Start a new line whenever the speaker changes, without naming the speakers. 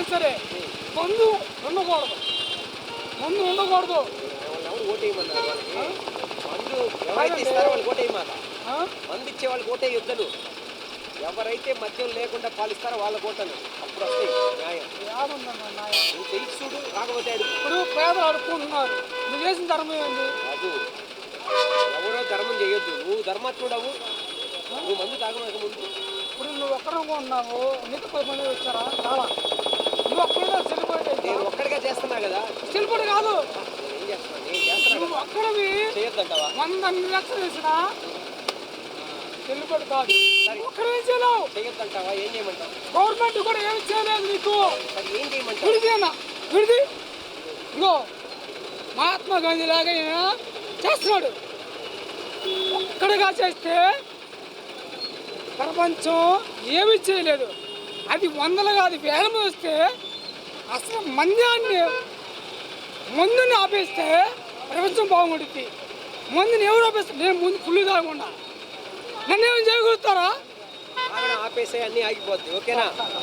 ఏదైనా సరే. మందు ఉండకూడదు. మందు ఉండకూడదు.
మందు ఎవరైతే ఇస్తారో వాళ్ళకి ఓటేయమాట
ఆ?
మందు ఇచ్చే ఓటే యుద్ధలు. ఎవరైతే మద్యం లేకుండా పాలిస్తారో వాళ్ళ ఓటలు. అప్పుడు వస్తాయి. న్యాయం. తెలిసి చూడు రాకపోతే
ఇప్పుడు పేదలు అడుక్కుంటున్నారు. నువ్వు చేసిన ధర్మం ఏంది?
కాదు ఎవరో ధర్మం చేయొద్దు. నువ్వు ధర్మాత్ముడవు. నువ్వు మందు తాగలేక ముందు.
ఇప్పుడు నువ్వు ఒక్కడ ఉన్నావు. నీకు పది మంది వచ్చారా? చాలా నువ్వు ఒక్కడే చెల్లిపోయి
నేను చేస్తున్నా కదా. ఏం
నువ్వు వంద అన్ని లక్షలు వేసినా చెల్లిపోయి కాదు. ఒక్కడే చేయలేవు.
చేయొద్దంటావా? ఏం చేయమంటావు?
గవర్నమెంట్ కూడా ఏమి చేయలేదు నీకు.
ఏం చేయమంటావు?
విడిది అన్న విడిది. ఇగో మహాత్మా గాంధీ లాగా చేస్తున్నాడు. ఒక్కడిగా చేస్తే ప్రపంచం ఏమీ చేయలేదు. అది వందలు కాదు వేల వస్తే అసలు మంద్యాన్ని మందుని ఆపేస్తే ప్రపంచం బాగుంటుంది మందుని ఎవరు ఆపేస్తారు? నేను ముందు ఫుల్ తాగకుండా. నన్ను ఏమైనా చేయగలుగుతారా?
ఆపేసే అన్నీ ఆగిపోద్ది ఓకేనా?